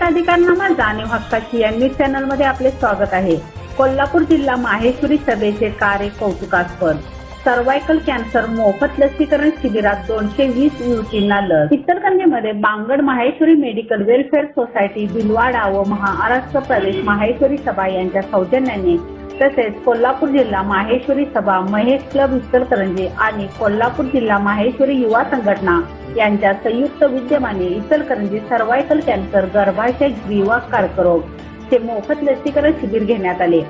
अधिकारनामा जाणीव हक्काची या न्यूज चॅनलमध्ये आपले स्वागत आहे. कोल्हापूर जिल्हा माहेश्वरी सभेचे कार्य कौतुकास्पद. सर्वायकल कॅन्सर मोफत लसीकरण शिबिरात दोनशे वीस युवतींना लस. इचलकरंजीमध्ये Bangad Maheshwari medical welfare society Bhilwara व महाराष्ट्र प्रदेश माहेश्वरी सभा यांच्या सौजन्याने तसेच कोल्हापूर जिल्हा माहेश्वरी सभा महेश क्लब इचलकरंजी आणि कोल्हापूर जिल्हा माहेश्वरी युवा संघटना यांच्या संयुक्त विद्यमाने इचलकरंजी सर्वायकल कॅन्सर गर्भाशय ग्रीवा कर्करोग चे मोफत लसीकरण शिबिर घेण्यात आले.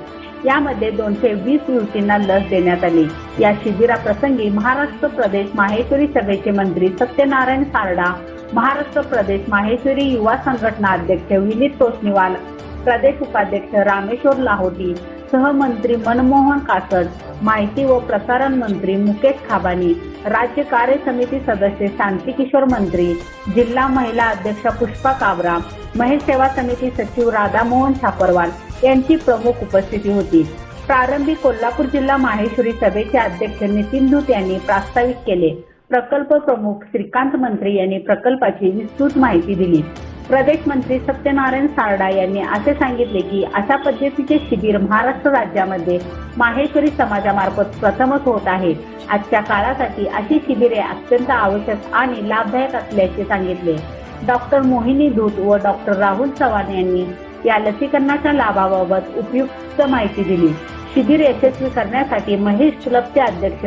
यामध्ये दोनशे वीस युवतींना लस देण्यात आली. या शिबिराप्रसंगी महाराष्ट्र प्रदेश माहेश्वरी सभेचे मंत्री सत्यनारायण सारडा महाराष्ट्र प्रदेश माहेश्वरी युवा संघटना अध्यक्ष विनीत तोष्णीवाल प्रदेश उपाध्यक्ष रामेश्वर लाहोटी सहमंत्री मनमोहन कासड माहिती व प्रसारण मंत्री मुकेश खाबानी राज्य कार्य समिती सदस्य शांतीकिशोर मंत्री जिल्हा महिला अध्यक्ष पुष्पा काबरा महेश सेवा समिती सचिव राधामोहन छापरवाल यांची प्रमुख उपस्थिती होती. प्रारंभी कोल्हापूर जिल्हा माहेश्वरी सभेचे अध्यक्ष नितीन धूत यांनी प्रास्ताविक केले. प्रकल्प प्रमुख श्रीकांत मंत्री यांनी प्रकल्पाची विस्तृत माहिती दिली. प्रदेश मंत्री सत्यनारायण सारडा यांनी असे सांगितले की अशा पद्धतीचे शिबिर महाराष्ट्र राज्यामध्ये माहेश्वरी समाजामार्फत प्रथमच होत आहे. आजच्या काळासाठी अशी शिबिरे अत्यंत आवश्यक आणि लाभदायक असल्याचे सांगितले. डॉक्टर मोहिनी धूत व डॉक्टर राहुल चव्हाण यांनी या लसीकरणाच्या लाभाबाबत उपयुक्त माहिती दिली. शिबिर यशस्वी करण्यासाठी महेश क्लबचे अध्यक्ष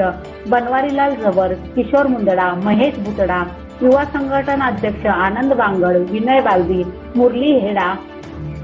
बनवारीलाल जवर किशोर मुंदडा महेश भुतडा युवा संघटन अध्यक्ष आनंद बांगड विनय बालदी मुरली हेडा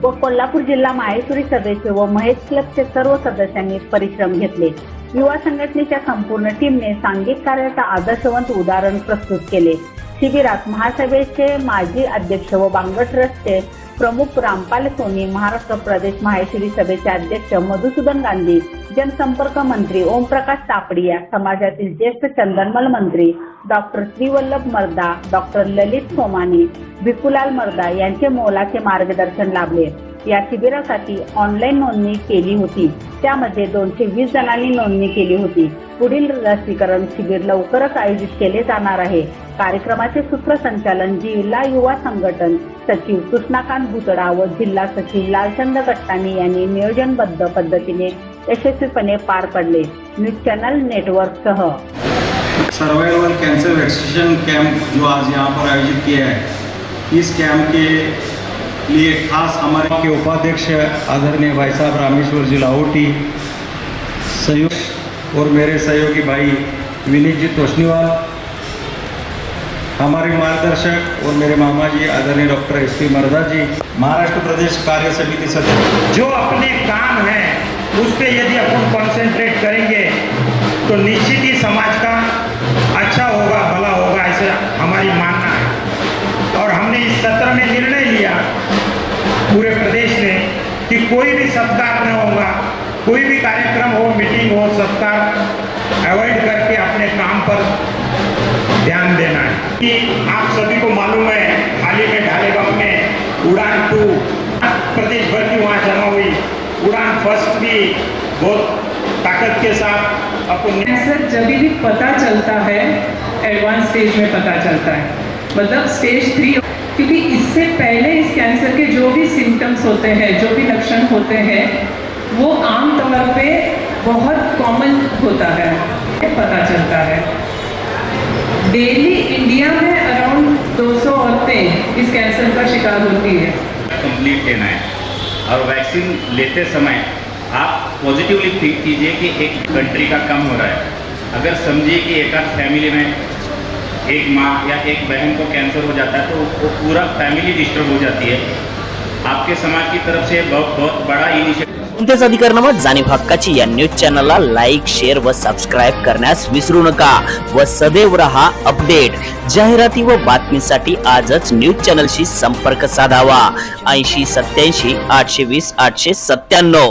व कोल्हापूर जिल्हा माहेश्वरी सभेचे व महेश क्लबचे सर्व सदस्यांनी परिश्रम घेतले. युवा संघटनेच्या संपूर्ण टीमने सांघिक कार्याचा आदर्शवंत उदाहरण प्रस्तुत केले. शिबिरात महासभेचे माजी अध्यक्ष व बांगड ट्रस्टचे प्रमुख रामपाल सोनी महाराष्ट्र प्रदेश माहेश्वरी सभेचे अध्यक्ष मधुसूदन गांधी जनसंपर्क मंत्री ओमप्रकाश तापडिया समाजातील ज्येष्ठ चंदनमल मंत्री डॉक्टर श्रीवल्लभ मर्दा डॉक्टर ललित सोमानी भिकुलाल मर्दा यांचे मोलाचे मार्गदर्शन लाभले. या शिबिरासाठी ऑनलाईन नोंदणी केली होती. त्यामध्ये दोनशे वीस जणांनी नोंदणी केली होती. पुढील लसीकरण शिबिर लवकरच आयोजित केले जाणार आहे. कार्यक्रमाचे सूत्रसंचालन जिल्हा युवा संघटन सचिव कृष्णाकांत भुतडा व जिल्हा सचिव लालचंद गट्टाणी यांनी नियोजनबद्ध पद्धतीने यशस्वीपणे पार पडले. न्यूज़ चॅनल नेटवर्क सह. सर्वाइवल कैंसर वैक्सीनेशन कैंप जो आज यहाँ पर आयोजित किया है, इस कैंप के लिए खास हमारे के उपाध्यक्ष आदरणीय भाई साहब रामेश्वर जी लाहौटी सहयोग और मेरे सहयोगी भाई विनीत जी तोशनीवाल हमारे मार्गदर्शक और मेरे मामा जी आदरणीय डॉक्टर एस पी मरदा जी, महाराष्ट्र प्रदेश कार्य समिति सदस्य। जो अपने काम है उस पर यदि अपन कॉन्सेंट्रेट करेंगे तो निश्चित ही समाज का अच्छा होगा, भला होगा, ऐसा हमारी मानना है। और हमने इस सत्र में निर्णय लिया पूरे प्रदेश में कि कोई भी सत्कार न होगा, कोई भी कार्यक्रम हो मीटिंग हो, सत्कार अवॉइड करके अपने काम पर ध्यान देना है। कि आप सभी को मालूम है, हाल ही में बहुत ताकत के साथ अपन कैंसर जब भी पता चलता है एडवांस स्टेज में पता चलता है। मतलब स्टेज थ्री क्योंकि इससे पहले इस कैंसर के जो भी सिम्टम्स होते हैं जो भी लक्षण होते हैं वो आमतौर पे बहुत कॉमन होता है। पता चलता है। डेली इंडिया में अराउंड 200 औरतें इस कैंसर का शिकार होती है। कंप्लीट लेना है और वैक्सीन लेते समय आप पॉजिटिवली थिंक कीजिए कि एक कंट्री का कम हो रहा है। अगर समझिए कि एक आध फैमिली में एक माँ या एक बहन को कैंसर हो जाता है तो वो पूरा फैमिली डिस्टर्ब हो जाती है। आपके समाज की तरफ से बहुत बहुत बड़ा इनिशिएटिव कोणत्याच अधिकारनामा जाणीव हक्काची या न्यूज चॅनलला लाईक शेअर व सबस्क्राईब करण्यास विसरू नका. व सदैव रहा अपडेट जाहिराती व बातमीसाठी आजच न्यूज चॅनलशी संपर्क साधावा. ऐंशी सत्याऐंशी आठशे वीस आठशे सत्त्याण्णव.